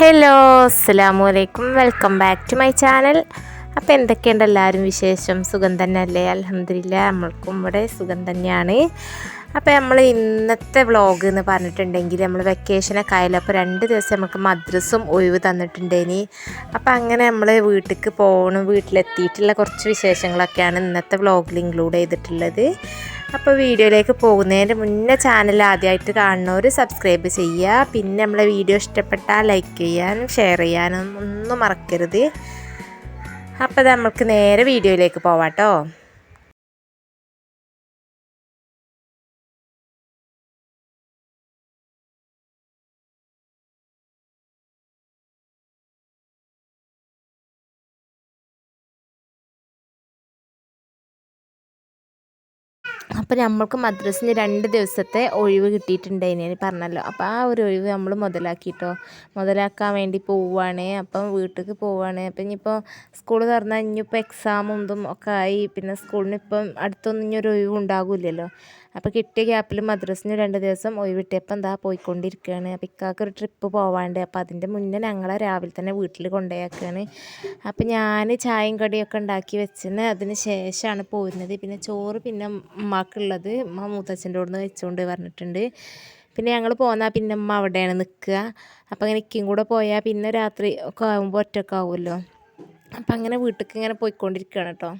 Hello അസ്സാം വലൈക്കും welcome back to my channel. അപ്പോൾ എന്തൊക്കെയുണ്ട് എല്ലാവരും വിശേഷം? സുഖം തന്നെ അല്ലേ അലഹമില്ല നമ്മൾക്കും ഇവിടെ സുഖം തന്നെയാണ്. അപ്പോൾ നമ്മൾ ഇന്നത്തെ വ്ളോഗ് എന്ന് പറഞ്ഞിട്ടുണ്ടെങ്കിൽ നമ്മൾ വെക്കേഷനൊക്കെ ആയാലും അപ്പോൾ രണ്ട് ദിവസം നമുക്ക് മദ്രസും ഒഴിവ് തന്നിട്ടുണ്ടേനി. അപ്പോൾ അങ്ങനെ നമ്മൾ വീട്ടിലേക്ക് പോകണം വീട്ടിലെത്തിയിട്ടുള്ള കുറച്ച് വിശേഷങ്ങളൊക്കെയാണ് ഇന്നത്തെ വ്ളോഗിൽ ഇൻക്ലൂഡ് ചെയ്തിട്ടുള്ളത്. അപ്പോൾ വീഡിയോയിലേക്ക് പോകുന്നതിന് മുന്നേ ചാനൽ ആദ്യമായിട്ട് കാണുന്നവർ സബ്സ്ക്രൈബ് ചെയ്യുക പിന്നെ നമ്മളെ വീഡിയോ ഇഷ്ടപ്പെട്ടാൽ ലൈക്ക് ചെയ്യാനും ഷെയർ ചെയ്യാനും ഒന്നും മറക്കരുത്. അപ്പോൾ നമുക്ക് നേരെ വീഡിയോയിലേക്ക് പോവാട്ടോ. അപ്പോൾ നമ്മൾക്ക് മദ്രസിന് രണ്ട് ദിവസത്തെ ഒഴിവ് കിട്ടിയിട്ടുണ്ടായിന് പറഞ്ഞല്ലോ. അപ്പോൾ ആ ഒരു ഒഴിവ് നമ്മൾ മുതലാക്കിയിട്ടോ മുതലാക്കാൻ വേണ്ടി പോവുകയാണ് അപ്പം വീട്ടിലേക്ക് പോവുകയാണ് അപ്പം ഇനിയിപ്പോൾ സ്കൂൾ തുറന്നാൽ ഇനിയിപ്പോൾ എക്സാമും ഇതും ഒക്കെ ആയി. പിന്നെ സ്കൂളിന് ഇപ്പം അടുത്തൊന്നും ഇനി ഒരു ഒഴിവ് ഉണ്ടാകില്ലല്ലോ അപ്പോൾ കിട്ടിയ ഗ്യാപ്പിൽ മദ്രസിന് രണ്ട് ദിവസം ഒഴിവിട്ടിയപ്പോൾ എന്താ പോയിക്കൊണ്ടിരിക്കുകയാണ് അപ്പോൾ ഇക്കാക്ക് ഒരു ട്രിപ്പ് പോവാണ്ട്. അപ്പോൾ അതിന്റെ മുന്നേ ഞങ്ങളെ രാവിലെ തന്നെ വീട്ടിൽ കൊണ്ടുപോയാക്കുകയാണ് അപ്പോൾ ഞാൻ ചായയും കടിയൊക്കെ ഉണ്ടാക്കി വെച്ചിന് അതിന് ശേഷമാണ് പോരുന്നത്. പിന്നെ ചോറ് പിന്നെ ഉമ്മാക്കുള്ളത് ഉമ്മ മൂത്തച്ഛന്റെ അവിടെ നിന്ന് വെച്ചുകൊണ്ട് പറഞ്ഞിട്ടുണ്ട്. പിന്നെ ഞങ്ങൾ പോന്നാൽ പിന്നെ ഉമ്മ അവിടെയാണ് നിൽക്കുക അപ്പോൾ അങ്ങനെ ഇക്കും കൂടെ പോയാൽ പിന്നെ രാത്രി ഒക്കെ ആകുമ്പോൾ ഒറ്റക്കാവുമല്ലോ. അപ്പം അങ്ങനെ വീട്ടിലേക്ക് ഇങ്ങനെ പോയിക്കൊണ്ടിരിക്കുകയാണ് കേട്ടോ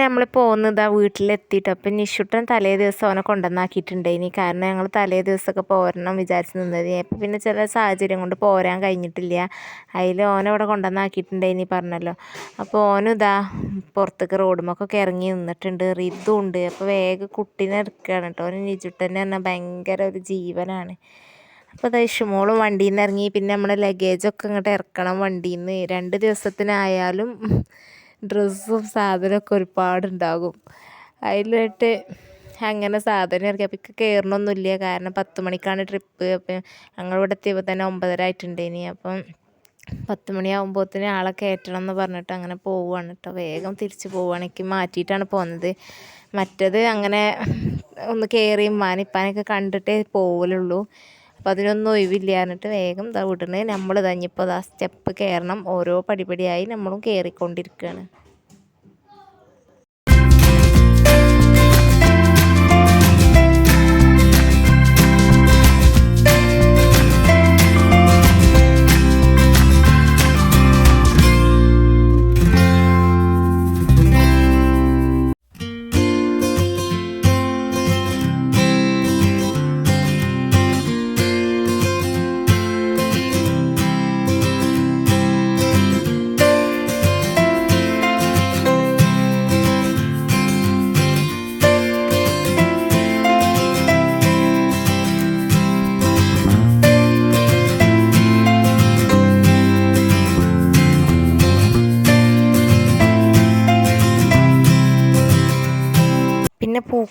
അങ്ങനെ നമ്മൾ പോകുന്നത് ആ വീട്ടിലെത്തിയിട്ട്. അപ്പം നിഷുട്ടൻ തലേ ദിവസം അവനെ കൊണ്ടുവന്നാക്കിയിട്ടുണ്ടായിനി. കാരണം ഞങ്ങൾ തലേ ദിവസമൊക്കെ പോരണം വിചാരിച്ച് നിന്നത്. അപ്പം പിന്നെ ചില സാഹചര്യം കൊണ്ട് പോരാൻ കഴിഞ്ഞിട്ടില്ല. അതിൽ ഓനവിടെ കൊണ്ടുവന്നാക്കിയിട്ടുണ്ടായിനി പറഞ്ഞല്ലോ. അപ്പോൾ ഓനും ഇതാ പുറത്തേക്ക് റോഡുമൊക്കെ ഇറങ്ങി നിന്നിട്ടുണ്ട്. റിതും ഉണ്ട്. അപ്പോൾ വേഗം കുട്ടീനെ എടുക്കുകയാണ് കേട്ടോ. ഓന് നിജുട്ടന്റെ പറഞ്ഞാൽ ഭയങ്കര ഒരു ജീവനാണ്. അപ്പോൾ അതായത് ഇഷുമോളും വണ്ടിയിൽ നിന്ന് ഇറങ്ങി. പിന്നെ നമ്മുടെ ലഗേജൊക്കെ ഇങ്ങോട്ട് ഇറക്കണം വണ്ടിയിൽ നിന്ന് രണ്ട് ദിവസത്തിനായാലും ഡ്രസ്സും സാധനമൊക്കെ ഒരുപാടുണ്ടാകും. അതിലിട്ട് അങ്ങനെ സാധനം ഇറക്കി. അപ്പം ഇപ്പം കയറണമൊന്നുമില്ല കാരണം പത്ത് മണിക്കാണ് ട്രിപ്പ്. അപ്പം ഞങ്ങളിവിടെ എത്തിയപ്പോൾ തന്നെ ഒമ്പതര ആയിട്ടുണ്ടേനി. അപ്പം പത്ത് മണിയാകുമ്പോഴത്തേന് ആളെ കയറ്റണം എന്ന് പറഞ്ഞിട്ട് അങ്ങനെ പോവുകയാണ് കേട്ടോ വേഗം തിരിച്ച് പോവുകയാണ് എനിക്ക് മാറ്റിയിട്ടാണ് പോകുന്നത് മറ്റത് അങ്ങനെ ഒന്ന് കയറി മാനിപ്പാനൊക്കെ കണ്ടിട്ടേ പോവലുള്ളൂ. അപ്പോൾ അതിനൊന്നും ഒഴിവില്ല എന്നിട്ട് വേഗം ഇതാ വിടണേ. നമ്മൾ തഞ്ഞിപ്പോൾ ഇതാ സ്റ്റെപ്പ് കയറണം ഓരോ പടിപടിയായി നമ്മളും കയറിക്കൊണ്ടിരിക്കുകയാണ്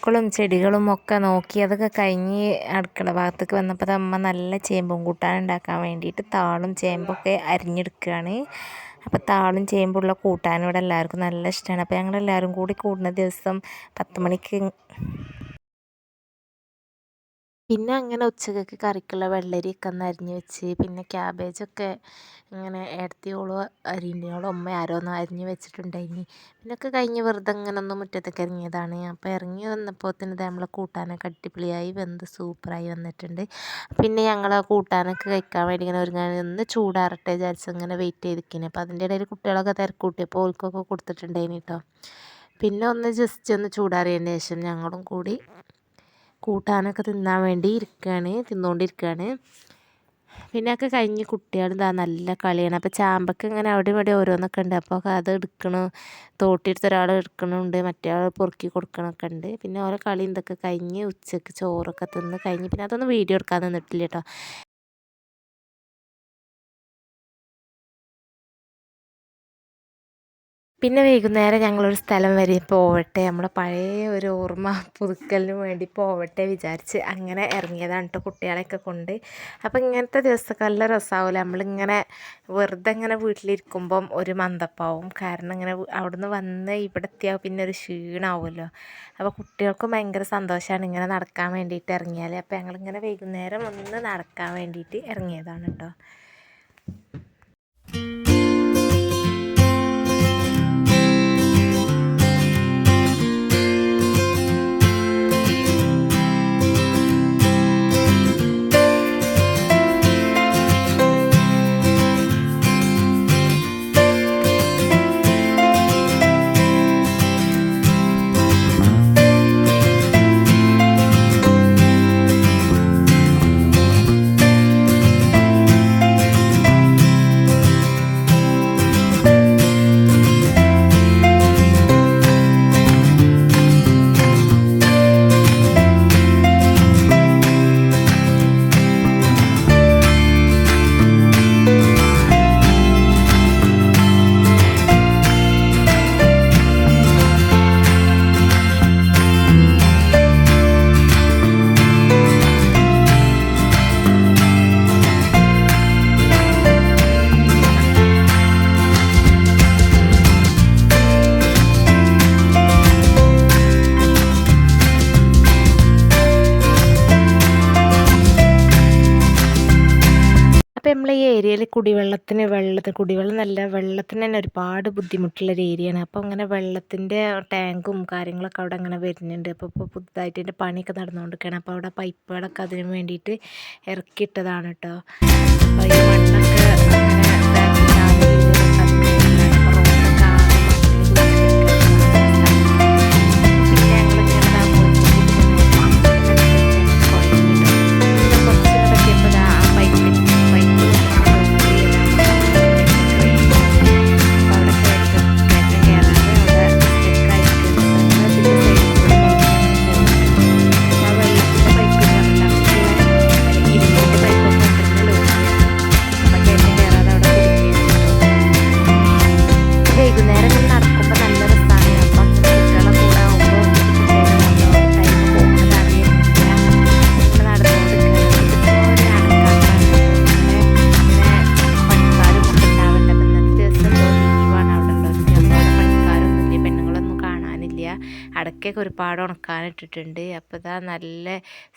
പൂക്കളും ചെടികളും ഒക്കെ നോക്കി അതൊക്കെ കഴിഞ്ഞ് അടുക്കള ഭാഗത്തേക്ക് വന്നപ്പോൾ അമ്മ നല്ല ചേമ്പും കൂട്ടാൻ ഉണ്ടാക്കാൻ വേണ്ടിയിട്ട് താളും ചേമ്പൊക്കെ അരിഞ്ഞെടുക്കുകയാണ്. അപ്പോൾ താളും ചേമ്പുള്ള കൂട്ടാനും ഇവിടെ എല്ലാവർക്കും നല്ല ഇഷ്ടമാണ് അപ്പോൾ ഞങ്ങളെല്ലാവരും കൂടി കൂടുന്ന ദിവസം പത്ത് മണിക്ക് പിന്നെ അങ്ങനെ ഉച്ചക്കൊക്കെ കറിക്കുള്ള വെള്ളരിയൊക്കെ ഒന്ന് അരിഞ്ഞ് വെച്ച് പിന്നെ ക്യാബേജൊക്കെ ഇങ്ങനെ ഇടത്തിയോളോ അരിഞ്ഞോളോ ഉമ്മ ആരോ ഒന്ന് അരിഞ്ഞ് വെച്ചിട്ടുണ്ടായിനി. പിന്നൊക്കെ കഴിഞ്ഞ് വെറുതെ ഇങ്ങനെ ഒന്ന് മുറ്റത്തേക്ക് ഇറങ്ങിയതാണ്. അപ്പോൾ ഇറങ്ങി വന്നപ്പോൾ തന്നെ നമ്മളെ കൂട്ടാനൊക്കെ അടിപൊളിയായി വെന്ത് സൂപ്പറായി വന്നിട്ടുണ്ട്. പിന്നെ ഞങ്ങൾ ആ കൂട്ടാനൊക്കെ കഴിക്കാൻ വേണ്ടി ഇങ്ങനെ ഒരുങ്ങാൻ ഒന്ന് ചൂടാറട്ടെ വിചാരിച്ച് ഇങ്ങനെ വെയിറ്റ് ചെയ്തിരിക്കുന്നത് അപ്പോൾ അതിന്റെ ഇടയിൽ കുട്ടികളൊക്കെ തിരക്കൂട്ടിയപ്പോൾ ഓൾക്കൊക്കെ കൊടുത്തിട്ടുണ്ടായിനി കേട്ടോ. പിന്നെ ഒന്ന് ജസ്റ്റ് ഒന്ന് ചൂടാറിയതിന് ശേഷം ഞങ്ങളും കൂടി കൂട്ടാനൊക്കെ തിന്നാൻ വേണ്ടി ഇരിക്കുകയാണ് തിന്നുകൊണ്ടിരിക്കുകയാണ് പിന്നെ ഒക്കെ കഴിഞ്ഞ് കുട്ടികൾ ഇതാ നല്ല കളിയാണ്. അപ്പോൾ ചാമ്പക്ക് ഇങ്ങനെ അവിടെ ഇവിടെ ഓരോന്നൊക്കെ ഉണ്ട്. അപ്പോൾ അത് എടുക്കണ. തോട്ടിയെടുത്ത് ഒരാൾ എടുക്കണുണ്ട്. മറ്റേ ആൾ പൊറുക്കി കൊടുക്കണമൊക്കെ ഉണ്ട്. പിന്നെ ഓരോ കളി ഇതൊക്കെ കഴിഞ്ഞ് ഉച്ചയ്ക്ക് ചോറൊക്കെ തിന്ന് കഴിഞ്ഞ് പിന്നെ അതൊന്നും വീഡിയോ എടുക്കാൻ നിന്നിട്ടില്ല കേട്ടോ. പിന്നെ വൈകുന്നേരം ഞങ്ങളൊരു സ്ഥലം വരെ പോവട്ടെ. നമ്മുടെ പഴയ ഒരു ഓർമ്മ പുതുക്കലിന് വേണ്ടി പോവട്ടെ വിചാരിച്ച് അങ്ങനെ ഇറങ്ങിയതാണ് കേട്ടോ കുട്ടികളെയൊക്കെ കൊണ്ട്. അപ്പോൾ ഇങ്ങനത്തെ ദിവസമൊക്കെ നല്ല രസമാവില്ല നമ്മളിങ്ങനെ വെറുതെ ഇങ്ങനെ വീട്ടിലിരിക്കുമ്പം ഒരു മന്ദപ്പാവും. കാരണം ഇങ്ങനെ അവിടുന്ന് വന്ന് ഇവിടെ എത്തിയാൽ പിന്നെ ഒരു ക്ഷീണമാവുമല്ലോ അപ്പോൾ കുട്ടികൾക്കും ഭയങ്കര സന്തോഷമാണ് ഇങ്ങനെ നടക്കാൻ വേണ്ടിയിട്ട് ഇറങ്ങിയാൽ അപ്പോൾ ഞങ്ങളിങ്ങനെ വൈകുന്നേരം ഒന്ന് നടക്കാൻ വേണ്ടിയിട്ട് ഇറങ്ങിയതാണ് കേട്ടോ ഏരിയയിൽ കുടിവെള്ളത്തിന് വെള്ളത്തിന് കുടിവെള്ളം നല്ല വെള്ളത്തിന് തന്നെ ഒരുപാട് ബുദ്ധിമുട്ടുള്ളൊരു ഏരിയയാണ്. അപ്പോൾ അങ്ങനെ വെള്ളത്തിന്റെ ടാങ്കും കാര്യങ്ങളൊക്കെ അവിടെ അങ്ങനെ വരുന്നുണ്ട്. അപ്പോൾ ഇപ്പോൾ പുതുതായിട്ട് അതിന്റെ പണിയൊക്കെ നടന്നുകൊണ്ടിരിക്കുകയാണ്. അപ്പോൾ അവിടെ പൈപ്പുകളൊക്കെ അതിന് വേണ്ടിയിട്ട് ഇറക്കിയിട്ടതാണ് കേട്ടോ. അപ്പോൾ ഈ മണ്ണൊക്കെ അടയ്ക്കൊക്കെ ഒരുപാട് ഉണക്കാനിട്ടിട്ടുണ്ട്. അപ്പോൾ ഇതാ നല്ല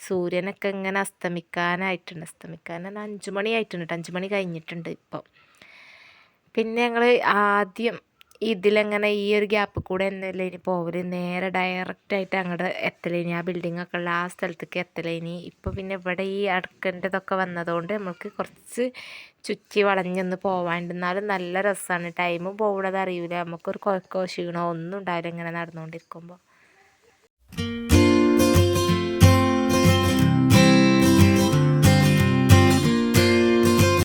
സൂര്യനൊക്കെ ഇങ്ങനെ അസ്തമിക്കാനായിട്ടുണ്ട്. അസ്തമിക്കാൻ അഞ്ച് മണി ആയിട്ടുണ്ട്. അഞ്ച് മണി കഴിഞ്ഞിട്ടുണ്ട് ഇപ്പം. പിന്നെ ഞങ്ങൾ ആദ്യം ഇതിലങ്ങനെ ഈ ഒരു ഗ്യാപ്പ് കൂടെ എന്നല്ല ഇനി പോവൽ നേരെ ഡയറക്റ്റായിട്ട് അങ്ങോട്ട് എത്തലേനി. ആ ബിൽഡിങ്ങൊക്കെ ഉള്ള ആ സ്ഥലത്തേക്ക് എത്തലേനി. ഇപ്പോൾ പിന്നെ ഇവിടെ ഈ അടുക്കേണ്ടതൊക്കെ വന്നതുകൊണ്ട് നമുക്ക് കുറച്ച് ചുറ്റി വളഞ്ഞൊന്ന് പോവാണ്ട്. എന്നാലും നല്ല രസമാണ് ടൈം പോകുന്നത് അറിയില്ല നമുക്കൊരു കുഴക്കമോ ക്ഷീണമോ ഒന്നും ഉണ്ടാവില്ല ഇങ്ങനെ നടന്നുകൊണ്ടിരിക്കുമ്പോൾ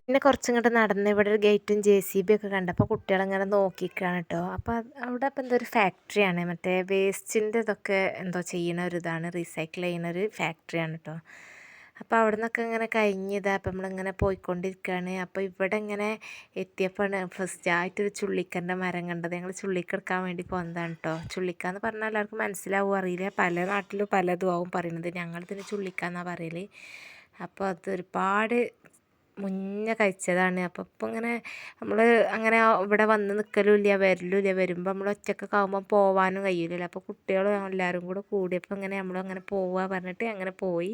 പിന്നെ കുറച്ചിങ്ങോട്ട് നടന്ന് ഇവിടെ ഒരു ഗേറ്റും ജെ സി ബി ഒക്കെ കണ്ടപ്പോൾ കുട്ടികളിങ്ങനെ നോക്കിക്കാണ് കേട്ടോ. അപ്പോൾ അവിടെ അപ്പോൾ എന്തോ ഒരു ഫാക്ടറിയാണ്. മറ്റേ വേസ്റ്റിന്റെ ഇതൊക്കെ എന്തോ ചെയ്യുന്ന ഒരു ഇതാണ് റീസൈക്കിൾ ചെയ്യുന്ന ഒരു ഫാക്ടറിയാണ് കേട്ടോ. അപ്പോൾ അവിടെ നിന്നൊക്കെ ഇങ്ങനെ കഴിഞ്ഞതാ. അപ്പം നമ്മളിങ്ങനെ പോയിക്കൊണ്ടിരിക്കുകയാണ് അപ്പോൾ ഇവിടെ ഇങ്ങനെ എത്തിയപ്പോഴാണ് ഫസ്റ്റ് ആയിട്ടൊരു ചുള്ളിക്കന്റെ മരം കണ്ടത്. ഞങ്ങൾ ചുള്ളിക്കെടുക്കാൻ വേണ്ടി പോകുന്നതാണ് കേട്ടോ ചുള്ളിക്ക എന്ന് പറഞ്ഞാൽ എല്ലാവർക്കും മനസ്സിലാവും അറിയില്ല. പല നാട്ടിലും പലതും ആവും പറയുന്നത് ഞങ്ങളിതിന് ചുള്ളിക്ക എന്നാണ് പറയൽ അപ്പോൾ അത് ഒരുപാട് മുന്നേ കഴിച്ചതാണ്. അപ്പോൾ ഇപ്പം ഇങ്ങനെ നമ്മൾ അങ്ങനെ ഇവിടെ വന്ന് നിൽക്കലുമില്ല വരലുമില്ല വരുമ്പോൾ നമ്മൾ ഒറ്റക്കൊക്കെ ആകുമ്പോൾ പോവാനും കഴിയില്ലല്ലോ അപ്പോൾ കുട്ടികളും എല്ലാവരും കൂടെ കൂടിയപ്പോൾ ഇങ്ങനെ നമ്മളങ്ങനെ പോവുക പറഞ്ഞിട്ട് അങ്ങനെ പോയി.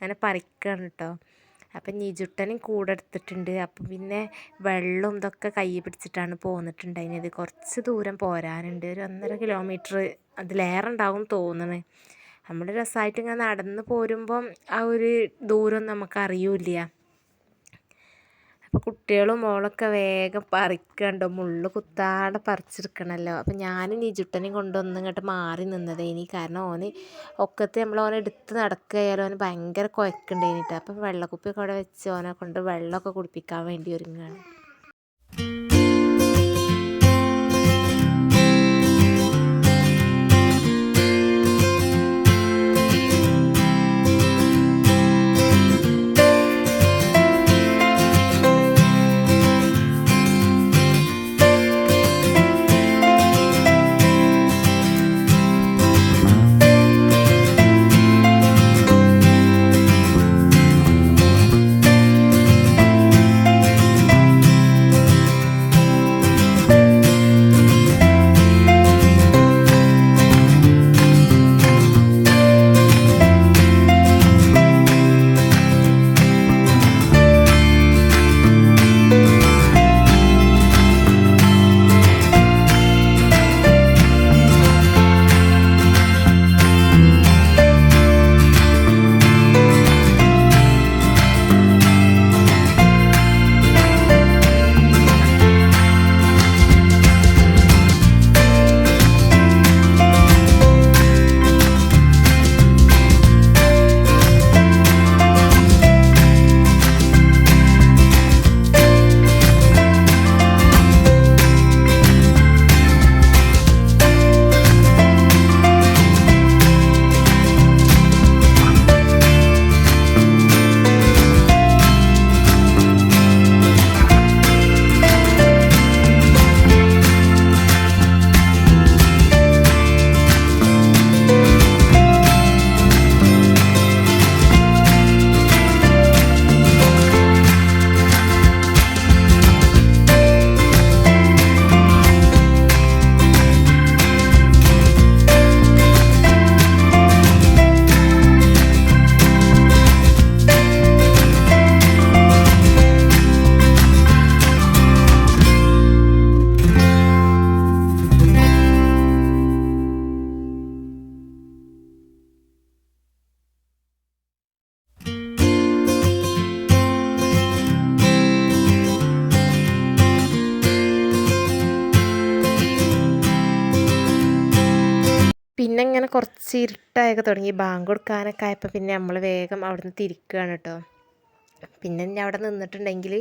അങ്ങനെ പറിക്കുകയാണ് കേട്ടോ അപ്പം നിജുട്ടനും കൂടെ എടുത്തിട്ടുണ്ട്. അപ്പം പിന്നെ വെള്ളവും ഇതൊക്കെ കൈ പിടിച്ചിട്ടാണ് പോന്നിട്ടുണ്ടായിരുന്നത് കുറച്ച് ദൂരം പോരാനുണ്ട്. ഒരു ഒന്നര കിലോമീറ്റർ അതിലേറെ ഉണ്ടാവും തോന്നുന്നു നമ്മൾ രസമായിട്ട് ഇങ്ങനെ നടന്ന് പോരുമ്പം ആ ഒരു ദൂരം നമുക്ക് അറിയില്ല. അപ്പോൾ കുട്ടികളും മോളൊക്കെ വേഗം പറിക്കണ്ടോ? മുള്ള് കുത്താതെ പറിച്ചെടുക്കണമല്ലോ അപ്പോൾ ഞാനും നിജുട്ടനെയും കൊണ്ടൊന്നും ഇങ്ങോട്ട് മാറി നിന്നതേനി കാരണം ഓന് ഒക്കത്ത് നമ്മൾ ഓനെ എടുത്ത് നടക്കുകയാലും ഓന് ഭയങ്കര കുഴക്കുണ്ടേനിട്ട് അപ്പം വെള്ളക്കുപ്പിയൊക്കെ അവിടെ വെച്ച് ഓനെ കൊണ്ട് വെള്ളമൊക്കെ കുടിപ്പിക്കാൻ വേണ്ടി ഒരുങ്ങുകയാണ് പിന്നെ ഇങ്ങനെ കുറച്ച് ഇരുട്ടായൊക്കെ തുടങ്ങി. ബാങ്ക് കൊടുക്കാനൊക്കെ ആയപ്പോൾ പിന്നെ നമ്മൾ വേഗം അവിടെ നിന്ന് തിരിക്കുകയാണ് കേട്ടോ പിന്നെ ഞാൻ അവിടെ നിന്നിട്ടുണ്ടെങ്കിൽ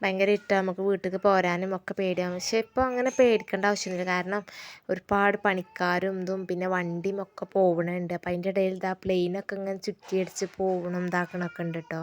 ഭയങ്കര ഇഷ്ടമാണ് നമുക്ക് വീട്ടിലേക്ക് പോരാനും ഒക്കെ പേടിയാകും പക്ഷേ ഇപ്പോൾ അങ്ങനെ പേടിക്കേണ്ട ആവശ്യമൊന്നുമില്ല കാരണം ഒരുപാട് പണിക്കാരും ഇതും പിന്നെ വണ്ടിയും ഒക്കെ പോകണുണ്ട് അപ്പോൾ അതിന്റെ ഇടയിൽ ഇതാ പ്ലെയിനൊക്കെ ഇങ്ങനെ ചുറ്റിയടിച്ച് പോകണം ഇതാക്കണമൊക്കെ ഉണ്ട് കേട്ടോ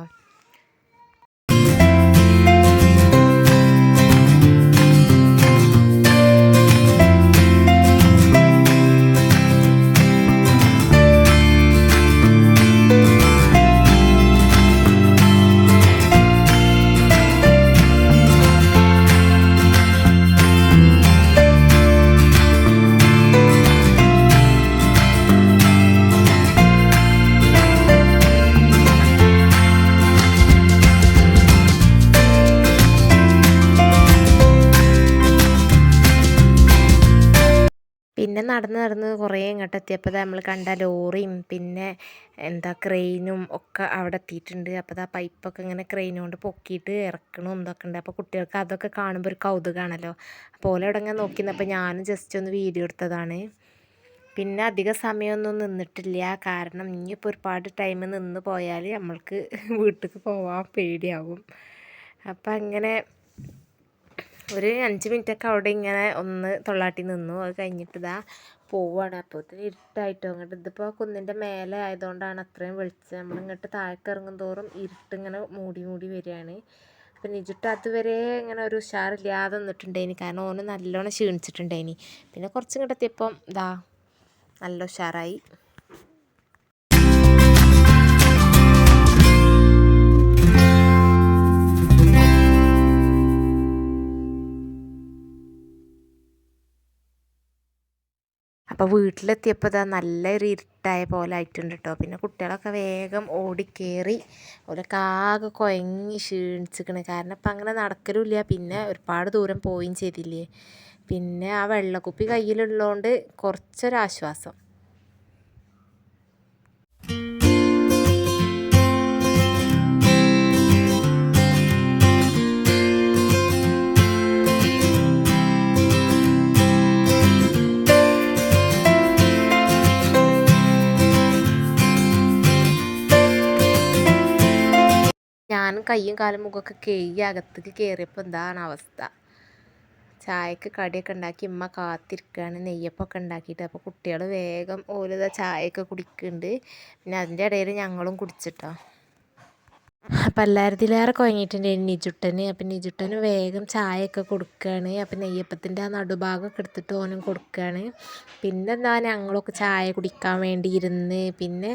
പിന്നെ നടന്ന് നടന്ന് കുറേ ഇങ്ങോട്ട് എത്തിയപ്പോൾ നമ്മൾ കണ്ട ലോറിയും പിന്നെ എന്താ ക്രെയിനും ഒക്കെ അവിടെ എത്തിയിട്ടുണ്ട്. അപ്പോൾ ആ പൈപ്പൊക്കെ ഇങ്ങനെ ക്രെയിൻ കൊണ്ട് പൊക്കിയിട്ട് ഇറക്കണം എന്തൊക്കെ ഉണ്ട്. അപ്പോൾ കുട്ടികൾക്ക് അതൊക്കെ കാണുമ്പോൾ ഒരു കൗതുകമാണല്ലോ അപ്പോൾ ഓലെ അവിടെ ഇങ്ങനെ നോക്കി നിന്നപ്പോൾ ഞാനും ജസ്റ്റ് ഒന്ന് വീഡിയോ എടുത്തതാണ്. പിന്നെ അധിക സമയമൊന്നും നിന്നിട്ടില്ല. കാരണം ഇനിയിപ്പോൾ ഒരുപാട് ടൈം നിന്ന് പോയാൽ നമ്മൾക്ക് വീട്ടിലേക്ക് പോവാൻ പേടിയാവും. അപ്പം അങ്ങനെ ഒരു അഞ്ച് മിനിറ്റൊക്കെ അവിടെ ഇങ്ങനെ ഒന്ന് തൊള്ളാട്ടി നിന്നു. അത് കഴിഞ്ഞിട്ട് ഇതാ പോവാണ്. അപ്പോഴത്തേന് ഇരുട്ടായിട്ടോ അങ്ങോട്ട് ഇതിപ്പോൾ കുന്നിന്റെ മേലെ ആയതുകൊണ്ടാണ് അത്രയും വെളിച്ചം. നമ്മളിങ്ങോട്ട് താഴേക്ക് ഇറങ്ങും തോറും ഇരുട്ടിങ്ങനെ മൂടി മൂടി വരികയാണ്. അപ്പം നിജിട്ട് അതുവരെ ഇങ്ങനെ ഒരു ഉഷാറില്ലാതെ നിന്നിട്ടുണ്ടായിനി. കാരണം ഓന് നല്ലോണം ക്ഷീണിച്ചിട്ടുണ്ടായിനി. പിന്നെ കുറച്ചും കൂടെ എത്തിയപ്പം ഇതാ നല്ല ഉഷാറായി. അപ്പോൾ വീട്ടിലെത്തിയപ്പോൾ ഇതാ നല്ലൊരു ഇരുട്ടായ പോലെ ആയിട്ടുണ്ട് കേട്ടോ പിന്നെ കുട്ടികളൊക്കെ വേഗം ഓടിക്കേറി ഓലൊക്കെ ആകെ കുഴങ്ങി ക്ഷീണിച്ചിക്കണ്. കാരണം ഇപ്പം അങ്ങനെ നടക്കലുമില്ല പിന്നെ ഒരുപാട് ദൂരം പോവുകയും ചെയ്തില്ലേ. പിന്നെ ആ വെള്ളക്കുപ്പി കയ്യിലുള്ളതുകൊണ്ട് കുറച്ചൊരാശ്വാസം. കയ്യും കാലും മുഖമൊക്കെ കഴുകി അകത്തേക്ക് കയറിയപ്പോൾ എന്താണ് അവസ്ഥ? ചായക്ക് കടിയൊക്കെ ഉണ്ടാക്കി ഉമ്മ കാത്തിരിക്കുകയാണ്. നെയ്യപ്പൊക്കെ ഉണ്ടാക്കിയിട്ട്. അപ്പോൾ കുട്ടികൾ വേഗം ഓരോ ചായയൊക്കെ കുടിക്കുന്നുണ്ട്. പിന്നെ അതിന്റെ ഇടയിൽ ഞങ്ങളും കുടിച്ചിട്ടോ. അപ്പം എല്ലായിരത്തിലേറെ കുഴങ്ങിയിട്ടുണ്ട് നിജുട്ടന്. അപ്പം നിജുട്ടന് വേഗം ചായയൊക്കെ കൊടുക്കുകയാണ്. അപ്പം നെയ്യപ്പത്തിന്റെ ആ നടുഭാഗമൊക്കെ എടുത്തിട്ട് ഓനും കൊടുക്കുകയാണ്. പിന്നെ എന്താ ഞങ്ങളൊക്കെ ചായ കുടിക്കാൻ വേണ്ടി ഇരുന്ന് പിന്നെ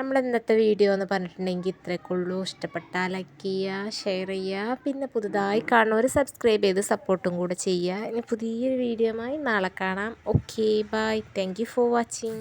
നമ്മൾ ഇന്നത്തെ വീഡിയോ എന്ന് പറഞ്ഞിട്ടുണ്ടെങ്കിൽ ഇത്രയൊക്കെ ഉള്ളൂ. ഇഷ്ടപ്പെട്ടാൽ ലൈക്ക് ചെയ്യുക ഷെയർ ചെയ്യുക. പിന്നെ പുതുതായി കാണുന്നവർ സബ്സ്ക്രൈബ് ചെയ്ത് സപ്പോർട്ടും കൂടെ ചെയ്യുക. ഇനി പുതിയൊരു വീഡിയോയുമായി നാളെ കാണാം. Okay bye thank for watching